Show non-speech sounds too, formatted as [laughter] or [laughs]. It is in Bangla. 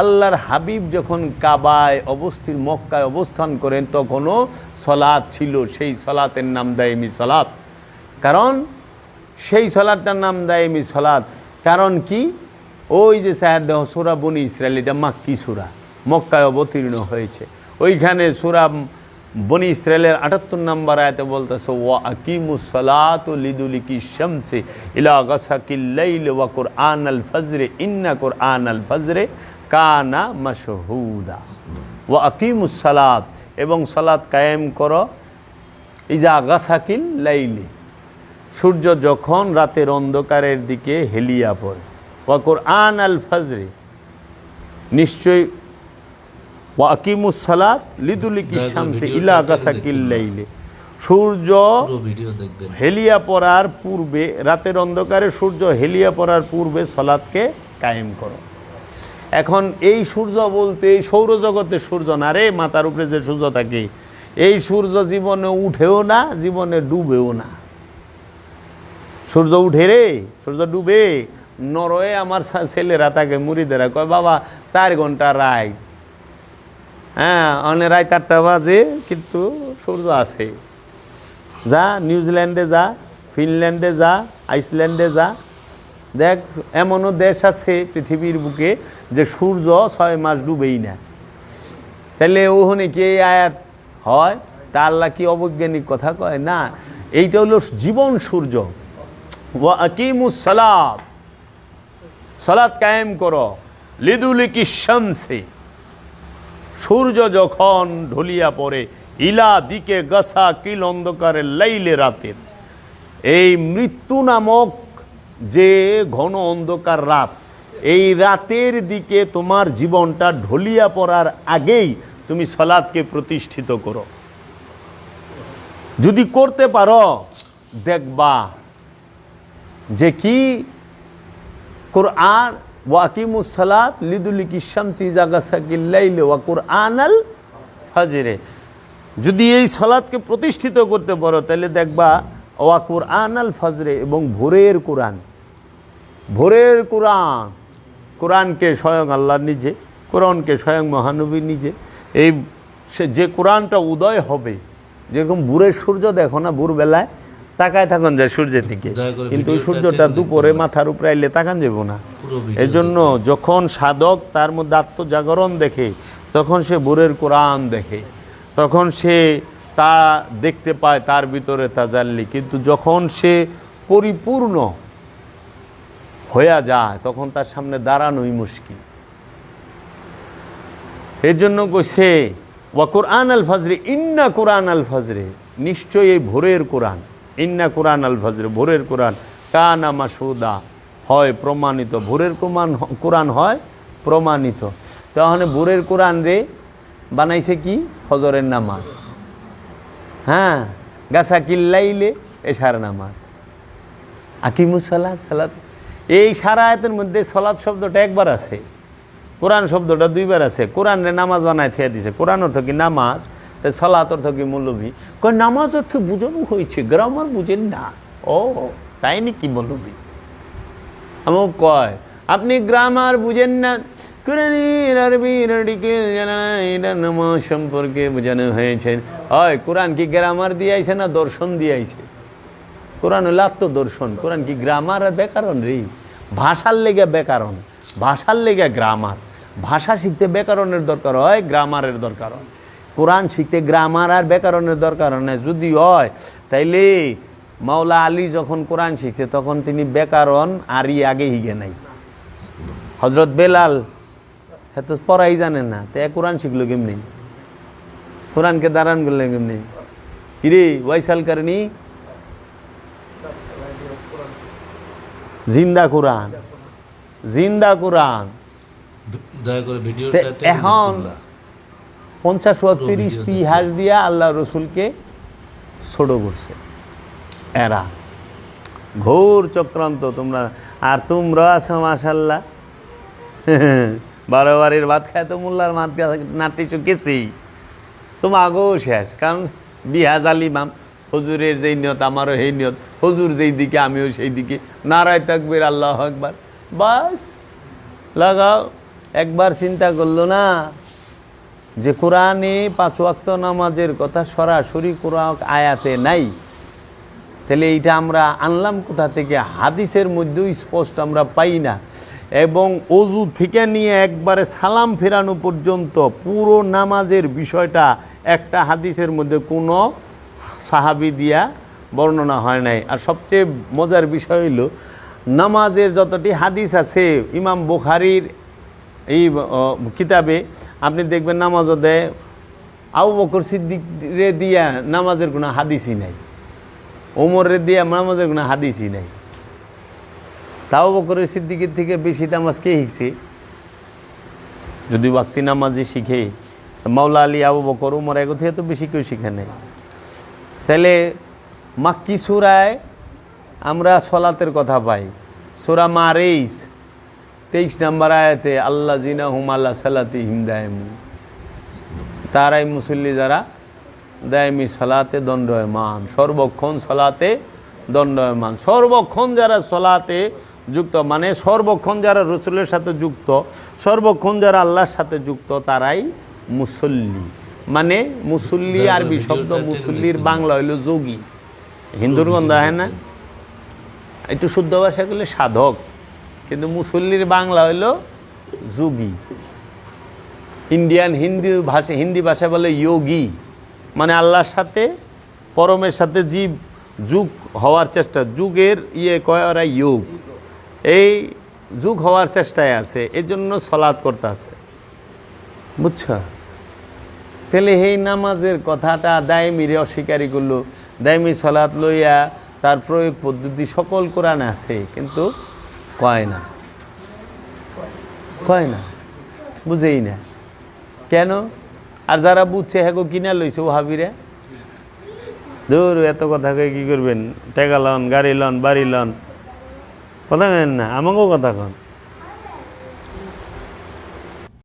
আল্লাহর হাবিব যখন কাবায় অবস্থিত, মক্কায় অবস্থান করেন, তখনও সলাৎ ছিল। সেই সলাতের নাম দায়মি সলাৎ। কারণ সেই সলাদটার নাম দায়মি সলাৎ। কারণ কি? ওই যে সাহেব দেহ সুরা বনি ইসরায়েল এটা মাক্কি সুরা। মক্কায় অবতীর্ণ হয়েছে। ওইখানে সুরা বনি ইসরায়েলের আটাত্তর নম্বর আয়তে বলতেছে, ওয়া আকিমুসলাত লিদুলিকি শামসে ইলা গাসাকিল্লাইল ওয়া কুরআন আল ফজরে, ইন্না কুরআন আল ফজরে কানা মাশহুদা। ওয়া আকিমুসলাত এবং সালাত কায়েম করো ইজা গাসাকিল লাইলি। সূর্য যখন রাতের অন্ধকারের দিকে হেলিয়া পড়ে। ওয়া কোরআন আল ফজরে নিশ্চয়ই লিদুলিকি শামসে ইলা গাসাকিল। লাইলে। সূর্য হেলিয়া পড়ার পূর্বে রাতের অন্ধকারে সূর্য হেলিয়া পড়ার পূর্বে সলাদকে কায়েম করো। এখন এই সূর্য বলতে এই সৌরজগতের সূর্য না রে মাথার উপরে যে সূর্য থাকে এই সূর্য জীবনে উঠেও না, জীবনে ডুবেও না। সূর্য উঠে রে, সূর্য ডুবে, নরয়ে আমার ছেলেরা থাকে মুড়িদেরা কয়, বাবা, চার ঘণ্টা রায় হ্যাঁ অনেক রায় চারটা বাজে, কিন্তু সূর্য আছে। যা, নিউজিল্যান্ডে যা, ফিনল্যান্ডে যা, আইসল্যান্ডে যা দেখ, এমনও দেশ আছে পৃথিবীর বুকে যে সূর্য ছয় মাস ডুবেই না। তাহলে ওখানে কি এই আয়াত হয়? তা আল্লাহ কি অবৈজ্ঞানিক কথা কয়? না, এইটা হলো জীবন সূর্য। আকিমুস সালাত। সালাত কায়েম করো। লিদুলিকি শামসে। সূর্য যখন ঢলিয়া পড়ে, ইলা দিকে গাছা কিল অন্ধকারে লাইলে রাতের এই মৃত্যু নামক যে ঘন অন্ধকার রাত, এই রাতের দিকে তোমার জীবনটা ঢলিয়া পড়ার আগেই তুমি সলাদকে প্রতিষ্ঠিত করো। যদি করতে পারো, দেখবা যে কি কোরআন ওয়াকিমুস সালাত লিদুলিকি শামসি জাগাসাকিল্লাইলে ওয়া কোরআন আল ফাজরে। যদি এই সালাতকে প্রতিষ্ঠিত করতে পারো, তাহলে দেখবা ওয়া কোরআন আল ফজরে এবং ভোরের কোরআন। ভোরের কোরআন কোরআনকে স্বয়ং আল্লাহ নিজে কোরআনকে স্বয়ং মহানবী নিজে। এই সে যে কোরআনটা উদয় হবে যেরকম ভোরের সূর্য দেখো না ভোরবেলায় তাকায় থাকুন যায় সূর্যের দিকে। কিন্তু ওই সূর্যটা দুপুরে মাথার উপরে আইলে তাকান যাব না। এই জন্য যখন সাধক তার মধ্যে আত্মজাগরণ দেখে তখন সে ভোরের কোরআন দেখে তখন সে তা দেখতে পায় তার ভিতরে তাজাল্লি। কিন্তু যখন সে পরিপূর্ণ হয়ে যায়, তখন তার সামনে দাঁড়ানোই মুশকিল। এর জন্য কইছে, ওয়া কোরআন আল ফজরে, ইন্না কোরআন আল ফজরে। নিশ্চয়ই এই ভোরের কোরআন। ইন্না কোরআন আল ফজরে, ভোরের কোরআন। কানা মাসুদা হয় প্রমাণিত। ভোরের কোরআন কোরআন হয় প্রমাণিত। তাহলে ভোরের কোরআন রে বানাইছে কি? ফজরের নামাজ। হ্যাঁ গাছা কিল্লাইলে এশার নামাজ। আকিমুস সালাদ সালাদ এই সারা আয়াতের মধ্যে সলাদ শব্দটা একবার আছে, কোরআন শব্দটা দুইবার আছে। কোরআনে নামাজ বানায় থিয়া দিছে। কোরআন অর্থ কি নামাজ? তাই সলাত অর্থ কি মৌলভী? কয়, নামাজ অর্থ বুঝানো হয়েছে, গ্রামার বুঝেন না। ও, তাই নাকি মৌলভী? আমার কয়, আপনি গ্রামার বুঝেন না। নামাজ সম্পর্কে বোঝানো হয়েছে। হয়, কোরআন কি গ্রামার দিয়ে না দর্শন দিয়ে কোরআন হলো আত্মদর্শন। কোরআন কি গ্রামার আর ব্যাকরণ রে? ভাষার লেগে ব্যাকরণ, ভাষার লেগে গ্রামার ভাষা শিখতে ব্যাকরণের দরকার হয় গ্রামারের দরকার হয়। কোরআন শিখতে গ্রামার আর ব্যাকরণের দরকার হয় যদি হয়, তাইলে মাওলা আলী যখন কোরআন শিখছে, তখন তিনি ব্যাকরণ আরই আগে হিগে নাই হজরত বেলাল হ্যাঁ তো পড়াই জানে না, তো কোরআন শিখলো কেমনি? কোরআনকে দাঁড়ান করলে কেমনি? কিরে ওয়াইসাল কারণী? জিন্দা কোরআন জিন্দা কোরআন। এখন পঞ্চাশ তিরিশ পি হাজ দিয়া আল্লাহ রসুলকে ছোট করছে। এরা ঘোর চক্রান্ত তোমরা। আর তোমরা আছো মাসাল্লাহ [laughs] বারো বাড়ির ভাত খায় তো মোল্লার মাত নাটি চুকেছি। তোমার আগেও শেষ কারণ বিহাজ আলিমাম হজুরের যেই নিয়ত, আমারও সেই নিয়ত। হজুর যেই দিকে, আমিও সেই দিকে। নারায় থাকবে আল্লাহ একবার বাস, লাগাও। একবার চিন্তা করল না যে কোরআনে পাঁচ ওয়াক্ত নামাজের কথা সরাসরি কোরআন আয়াতে নাই। তাহলে এইটা আমরা আনলাম কোথা থেকে? হাদিসের মধ্যেও স্পষ্ট আমরা পাই না। এবং অজু থেকে নিয়ে একবারে সালাম ফেরানো পর্যন্ত পুরো নামাজের বিষয়টা একটা হাদিসের মধ্যে কোনো সাহাবি দিয়া বর্ণনা হয় নাই। আর সবচেয়ে মজার বিষয় হইল, নামাজের যতটি হাদিস আছে, ইমাম বুখারির এই কিতাবে আপনি দেখবেন নামাজও দেয়, আবু বকর সিদ্দিক রে দিয়া নামাজের কোনো হাদিসই নাই। ওমরের দিয়া নামাজের কোনো হাদিসই নাই। তাও বকরের সিদ্দিকের থেকে বেশি নামাজ কে শিখছে? যদি বাক্তি নামাজই শিখে মাওলা আলী, আবু বকর উমর এগো থেকে তো বেশি কেউ শিখে নেই। তাহলে মাক্কি সুরায় আমরা সলাতের কথা পাই। সুরা মারেইস তেইশ নম্বর আয়াতে আল্লাহ জিনা হুম আল্লাহ সালাতি হিমদায়ম তারাই মুসল্লি যারা দায়মি সলাতে দণ্ডয়মান, সর্বক্ষণ সলাতে দণ্ডয়মান। সর্বক্ষণ যারা সলাতে যুক্ত মানে সর্বক্ষণ যারা রসুলের সাথে যুক্ত, সর্বক্ষণ যারা আল্লাহর সাথে যুক্ত, তারাই মুসল্লি। মানে মুসল্লি আরবি শব্দ মুসল্লির বাংলা হইল যোগী। হিন্দুর গন্ধ হয় না? একটু শুদ্ধ ভাষা করলে সাধক। কিন্তু মুসল্লির বাংলা হইল যোগী। ইন্ডিয়ান হিন্দি ভাষা হিন্দি ভাষা বলে যোগী। মানে আল্লাহর সাথে পরমের সাথে জীব যুগ হওয়ার চেষ্টা। যুগের ইয়ে কয় ওরা? যোগ। এই যুগ হওয়ার চেষ্টায় আছে। এর জন্য সলাৎ করতে আছে। বুঝছ? তাহলে এই নামাজের কথাটা দায়মিরে অস্বীকারী করল। দায়মি সলাৎ লইয়া তার প্রয়োগ পদ্ধতি সকল কোরআন আছে, কিন্তু কয় না? কয় না? বুঝেই না। কেন? আর যারা বুঝছে হ্যাঁ কিনা লইছে ও হাবিরে দূর এত কথা কী করবেন? টেকা লন গাড়ি লন বাড়ি লন কথা না, আমাকেও কথা কন।